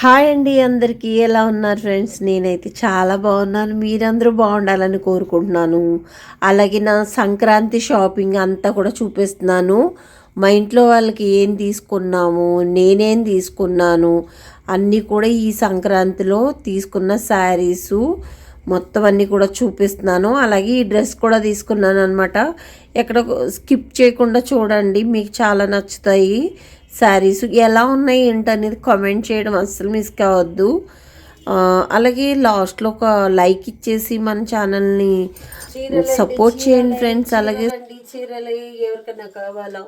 Hi అండి అందరికీ ఎలా ఉన్నారు ఫ్రెండ్స్? నేనైతే చాలా బాగున్నాను. మీరందరూ బాగుండాలని కోరుకుంటున్నాను. అలాగే నా సంక్రాంతి షాపింగ్ అంతా కూడా చూపిస్తున్నాను. మా ఇంట్లో వాళ్ళకి ఏం తీసుకున్నాము నేనేం తీసుకున్నాను అన్నీ కూడా ఈ సంక్రాంతిలో తీసుకున్న శారీసు మొత్తం అన్నీ కూడా చూపిస్తున్నాను. అలాగే ఈ డ్రెస్ కూడా తీసుకున్నాను అనమాట ఎక్కడ స్కిప్ చేయకుండా చూడండి మీకు చాలా నచ్చుతాయి. శారీస్ ఎలా ఉన్నాయి ఏంటనేది కామెంట్ చేయడం అస్సలు మిస్ కావద్దు. అలాగే లాస్ట్లో ఒక లైక్ ఇచ్చేసి మన ఛానల్ని సపోర్ట్ చేయండి ఫ్రెండ్స్ అలాగే చీరలు ఎవరికైనా కావాలా?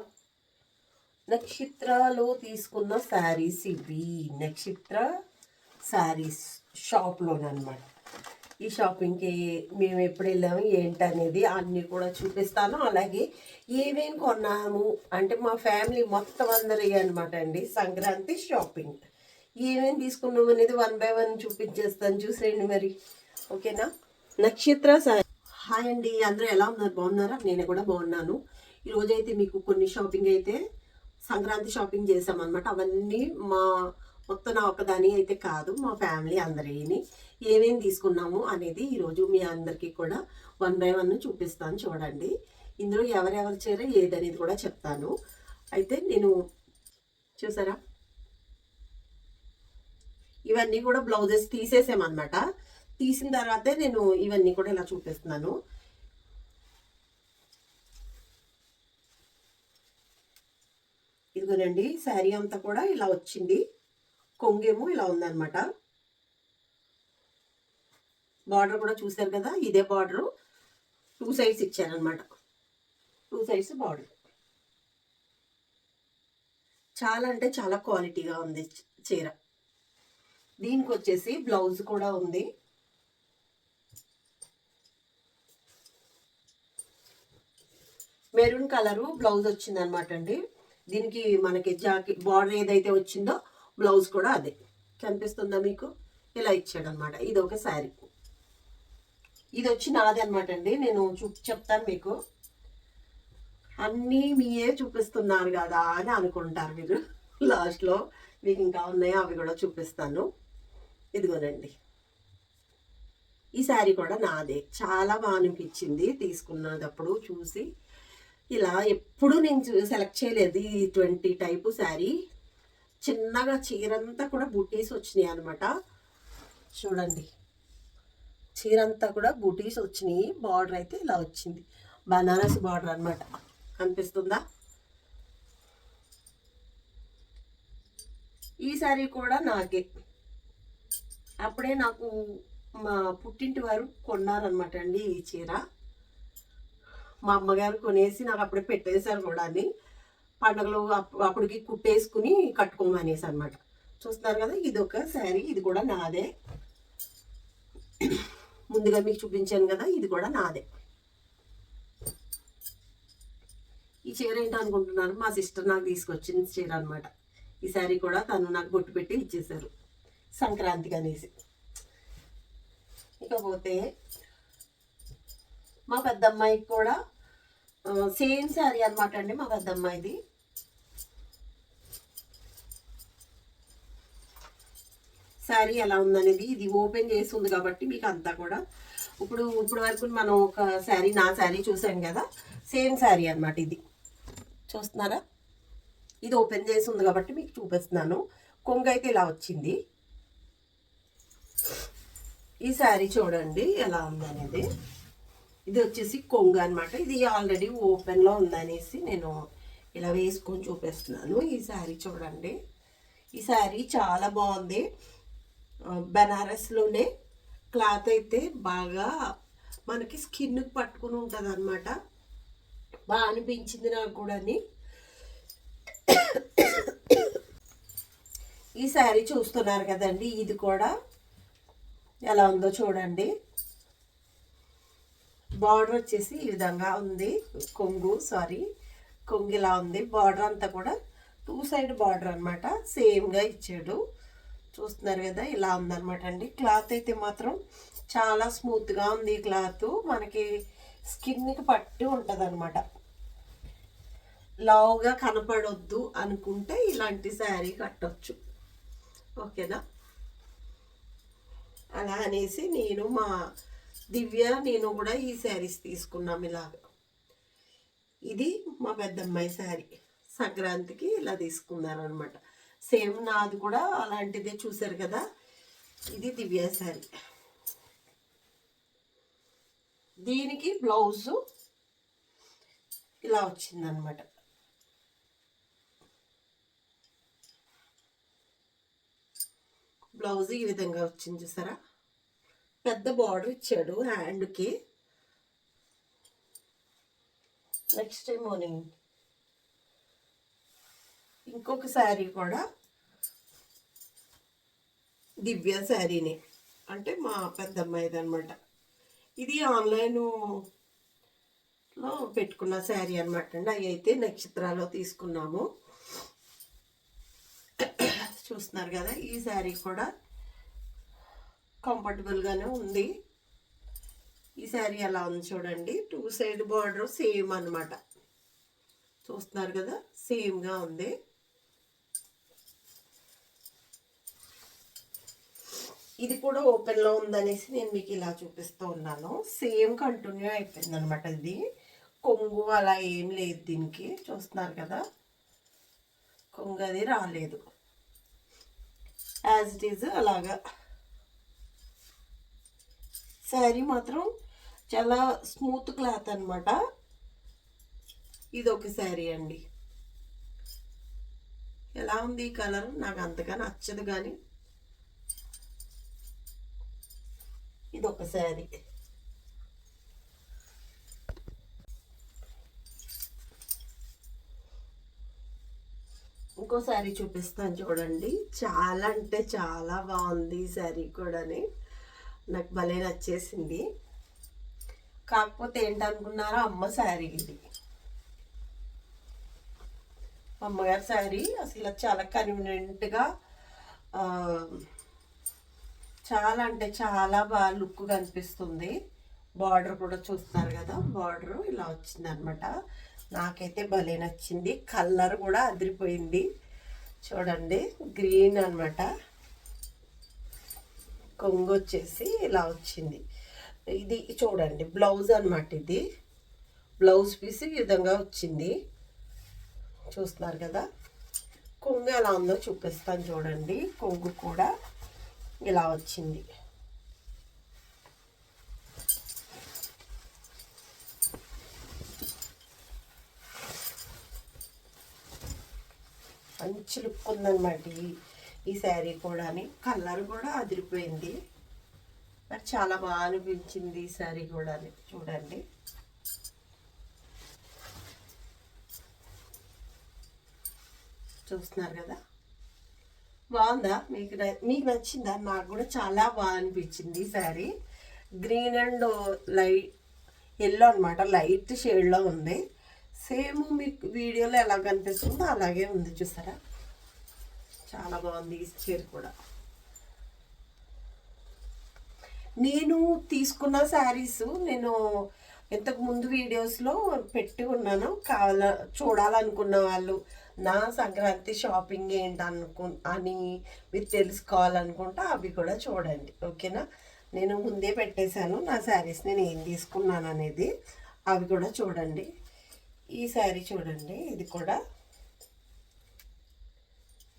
నక్షత్రాలు తీసుకున్న శారీస్ ఇవి. నక్షత్ర శారీస్ షాప్లోనమాట ఈ షాపింగ్కి మేము ఎప్పుడు వెళ్ళాము ఏంటనేది అన్నీ కూడా చూపిస్తాను. అలాగే ఏమేం కొన్నాము అంటే మా ఫ్యామిలీ మొత్తం అందరి అనమాట అండి సంక్రాంతి షాపింగ్. ఏమేం తీసుకున్నాం అనేది వన్ బై వన్ చూపించేస్తాను చూసేయండి మరి. ఓకేనా? నక్షత్ర సా- హాయ్ అండి అందరూ ఎలా ఉన్నారు? బాగున్నారా? నేను కూడా బాగున్నాను. ఈరోజైతే అయితే మీకు కొన్ని షాపింగ్ అయితే సంక్రాంతి షాపింగ్ చేసామన్నమాట. అవన్నీ మా మొత్తం నా ఒక్కదాని అయితే కాదు మా ఫ్యామిలీ అందరిని ఏమేమి తీసుకున్నాము అనేది ఈరోజు మీ అందరికీ కూడా వన్ బై వన్ చూపిస్తాను చూడండి. ఇందులో ఎవరెవరి చీర ఏదనేది కూడా చెప్తాను. అయితే నేను చూసారా? ఇవన్నీ కూడా బ్లౌజెస్ తీసేసామన్నమాట. తీసిన తర్వాతే నేను ఇవన్నీ కూడా ఇలా చూపిస్తున్నాను. ఇదిగోనండి శారీ అంతా కూడా ఇలా వచ్చింది. కొంగేమో ఇలా ఉందన్నమాట. బార్డర్ కూడా చూశారు కదా ఇదే బార్డరు. టూ సైడ్స్ ఇచ్చారనమాట టూ సైడ్స్ బార్డర్. చాలా అంటే చాలా క్వాలిటీగా ఉంది చీర. దీనికి వచ్చేసి బ్లౌజ్ కూడా ఉంది. మెరూన్ కలరు బ్లౌజ్ వచ్చింది అనమాట అండి. దీనికి మనకి జాకెట్ బార్డర్ ఏదైతే వచ్చిందో బ్లౌజ్ కూడా అదే. కనిపిస్తుందా మీకు? ఇలా ఇచ్చాడు అనమాట ఇది ఒక శారీ. ఇది వచ్చి నాది అనమాట అండి. నేను చూ చెప్తాను మీకు. అన్నీ మీయే చూపిస్తున్నారు కదా అని అనుకుంటారు మీరు. లాస్ట్లో మీకు ఇంకా ఉన్నాయో అవి కూడా చూపిస్తాను. ఇదిగోనండి. ఈ శారీ కూడా నాదే. చాలా బాగా అనిపించింది తీసుకున్నదప్పుడు చూసి. ఇలా ఎప్పుడు నేను సెలెక్ట్ చేయలేదు ఈ ట్వంటీ టైపు శారీ. చిన్నగా చీరంతా కూడా బుటీస్ వచ్చినాయి అనమాట చూడండి. చీరంతా కూడా బుటీస్ వచ్చినాయి. బార్డర్ అయితే ఇలా వచ్చింది. బనారస్ బార్డర్ అనమాట కనిపిస్తుందా? ఈ శారీ కూడా నాకే. అప్పుడే నాకు మా పుట్టింటి వారు కొన్నారనమాట అండి ఈ చీర. మా అమ్మగారు కొనేసి నాకు అప్పుడే పెట్టేశారు కూడా అని పండగలు అప్పటికి కుట్టేసుకుని కట్టుకోమనేసి అనమాట చూస్తున్నారు కదా ఇది ఒక శారీ ఇది కూడా నాదే. ముందుగా మీకు చూపించాను కదా ఇది కూడా నాదే. ఈ చీర ఏంటో అనుకుంటున్నారు మా సిస్టర్ నాకు తీసుకొచ్చిన చీర అనమాట ఈ శారీ కూడా తను నాకు బొట్టు పెట్టి ఇచ్చేశారు. సంక్రాంతికి అనేసి. ఇకపోతే మా పెద్దమ్మాయికి కూడా సేమ్ శారీ అనమాట అండి మా పెద్దమ్మాయిది. శారీ ఎలా ఉందనేది ఇది ఓపెన్ చేసి ఉంది కాబట్టి మీకు అంతా కూడా. ఇప్పుడు ఇప్పుడు వరకు మనం ఒక శారీ నా శారీ చూసాం కదా సేమ్ శారీ అన్నమాట ఇది. చూస్తున్నారా? ఇది ఓపెన్ చేసి ఉంది కాబట్టి మీకు చూపిస్తున్నాను. కొంగ అయితే ఇలా వచ్చింది. ఈ శారీ చూడండి ఎలా ఉందనేది. ఇది వచ్చేసి కొంగ అనమాట ఇది ఆల్రెడీ ఓపెన్లో ఉందనేసి నేను ఇలా వేసుకొని చూపిస్తున్నాను. ఈ శారీ చూడండి. ఈ శారీ చాలా బాగుంది. బెనారస్లోనే క్లాత్ అయితే బాగా మనకి స్కిన్కి పట్టుకుని ఉంటుంది అనమాట బాగా అనిపించింది నాకు కూడాని. ఈ శారీ చూస్తున్నారు కదండి ఇది కూడా. ఎలా ఉందో చూడండి. బార్డర్ వచ్చేసి ఈ విధంగా ఉంది. కొంగు సారీ. కొంగు ఇలా ఉంది. బార్డర్ అంతా కూడా టూ సైడ్ బార్డర్ అనమాట సేమ్గా ఇచ్చాడు. చూస్తున్నారు కదా ఇలా ఉందనమాట అండి. క్లాత్ అయితే మాత్రం చాలా స్మూత్గా ఉంది క్లాత్. మనకి స్కిన్కి పట్టి ఉంటుంది అనమాట లావుగా కనపడొద్దు అనుకుంటే ఇలాంటి శారీ కట్టొచ్చు. ఓకేనా? అలా అనేసి నేను మా దివ్య నేను కూడా ఈ శారీస్ తీసుకున్నాం ఇలాగ. ఇది మా పెద్దమ్మాయి శారీ. సంక్రాంతికి ఇలా తీసుకున్నారనమాట సేమ్ నాది కూడా అలాంటిదే చూసారు కదా. ఇది దివ్య శారీ. దీనికి బ్లౌజు ఇలా వచ్చిందనమాట బ్లౌజ్ ఈ విధంగా వచ్చింది చూసారా? పెద్ద బార్డర్ ఇచ్చాడు హ్యాండ్కి నెక్స్ట్ టైం మార్నింగ్ ఇంకొక శారీ కూడా. దివ్య శారీని. అంటే మా పెద్దమ్మాయిది అనమాట ఇది ఆన్లైన్లో పెట్టుకున్న శారీ అనమాట అండి. అవి అయితే నక్షత్రాలో తీసుకున్నాము. చూస్తున్నారు కదా ఈ శారీ కూడా కంఫర్టబుల్గానే ఉంది. ఈ శారీ ఎలా ఉంది చూడండి. టూ సైడ్ బార్డర్ సేమ్ అన్నమాట. చూస్తున్నారు కదా సేమ్గా ఉంది. ఇది కూడా ఓపెన్లో ఉందనేసి నేను మీకు ఇలా చూపిస్తూ ఉన్నాను. సేమ్ కంటిన్యూ అయిపోయింది అనమాట ఇది. కొంగు అలా ఏం లేదు దీనికి. చూస్తున్నారు కదా? కొంగు అది రాలేదు. యాజ్ ఇట్ ఈజ్ అలాగా. శారీ మాత్రం చాలా స్మూత్ క్లాత్ అనమాట ఇది ఒక శారీ అండి. ఎలా ఉంది ఈ కలర్ నాకు అంతగా నచ్చదు కానీ ఇది ఒక శారీ. ఇంకో శారీ చూపిస్తాను చూడండి. చాలా అంటే చాలా బాగుంది ఈ శారీ కూడాని. నాకు భలే నచ్చేసింది. కాకపోతే ఏంటనుకున్నారో అమ్మ శారీ ఇది. అమ్మగారి శారీ. అసలు చాలా కన్వీనియంట్గా చాలా అంటే చాలా బాగా లుక్ కనిపిస్తుంది. బార్డర్ కూడా చూస్తున్నారు కదా బార్డర్ ఇలా వచ్చింది అనమాట నాకైతే భలే నచ్చింది. కలర్ కూడా అదిరిపోయింది. చూడండి గ్రీన్ అనమాట. కొంగు వచ్చేసి ఇలా వచ్చింది. ఇది చూడండి బ్లౌజ్ అనమాట ఇది. బ్లౌజ్ పీస్ ఈ విధంగా వచ్చింది. చూస్తున్నారు కదా? కొంగు ఎలా ఉందో చూపిస్తాను చూడండి. కొంగు కూడా ఇలా వచ్చింది. మంచి లుక్ ఉందన్నమాట ఈ ఈ శారీ కూడా కలర్ కూడా అదిరిపోయింది. నాకు చాలా బాగా అనిపించింది ఈ శారీ కూడా చూడండి. చూస్తున్నారు కదా? బాగుందా? మీకు న- మీకు నచ్చిందా? నాకు కూడా చాలా బాగా అనిపించింది ఈ sari. Green and light yellow అనమాట లైట్ షేడ్లో ఉంది. సేమ్ మీకు వీడియోలో ఎలా కనిపిస్తుందో అలాగే ఉంది చూసారా? చాలా బాగుంది ఈ చీర కూడా. నేను తీసుకున్న శారీస్ నేను ఇంతకు ముందు వీడియోస్లో పెట్టి ఉన్నాను. కావాల చూడాలనుకున్న వాళ్ళు నా సంక్రాంతి షాపింగ్ ఏంటనుకు అని మీరు తెలుసుకోవాలనుకుంటే అవి కూడా చూడండి ఓకేనా? నేను ముందే పెట్టేశాను నా శారీస్ నేను ఏం తీసుకున్నాను అనేది అవి కూడా చూడండి. ఈ శారీ చూడండి ఇది కూడా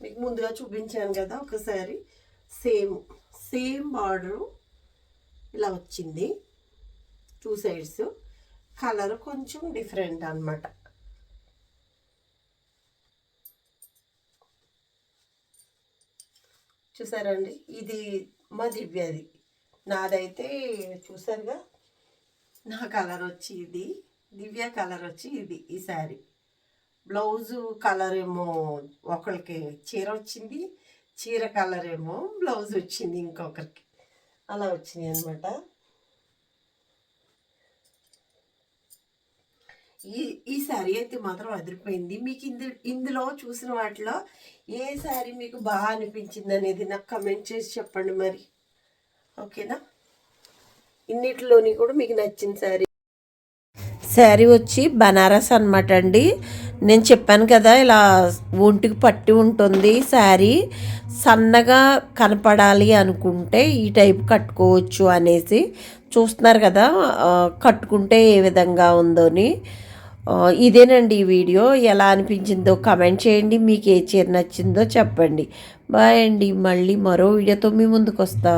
మీకు ముందుగా చూపించాను కదా ఒక శారీ. సేమ్ సేమ్ బార్డరు ఇలా వచ్చింది టూ సైడ్స్. కలర్ కొంచెం డిఫరెంట్ అన్నమాట. చూసారండి ఇది మా దివ్యది నాదైతే చూసారుగా? నా కలర్ వచ్చి ఇది. దివ్య కలర్ వచ్చి ఇది ఈ శారీ. బ్లౌజు కలర్ ఏమో ఒకరికి చీర వచ్చింది చీర కలర్ ఏమో బ్లౌజ్ వచ్చింది ఇంకొకరికి. అలా వచ్చినాయి అనమాట ఈ ఈ శారీ అయితే మాత్రం అదిరిపోయింది. మీకు ఇందు ఇందులో చూసిన వాటిలో ఏ శారీ మీకు బాగా అనిపించింది అనేది నాకు కమెంట్ చేసి చెప్పండి మరి. ఓకేనా? ఇన్నిటిలోని కూడా మీకు నచ్చిన శారీ శారీ వచ్చి బనారస్ అనమాట అండి. నేను చెప్పాను కదా ఇలా ఒంటికి పట్టి ఉంటుంది శారీ సన్నగా కనపడాలి అనుకుంటే ఈ టైప్ కట్టుకోవచ్చు అనేసి చూస్తున్నారు కదా కట్టుకుంటే ఏ విధంగా ఉందోని అని. ఇదేనండి ఈ వీడియో. ఎలా అనిపించిందో కమెంట్ చేయండి. మీకు ఏ చీర నచ్చిందో చెప్పండి. బాయ్ అండి. మళ్ళీ మరో వీడియోతో మీ ముందుకు వస్తా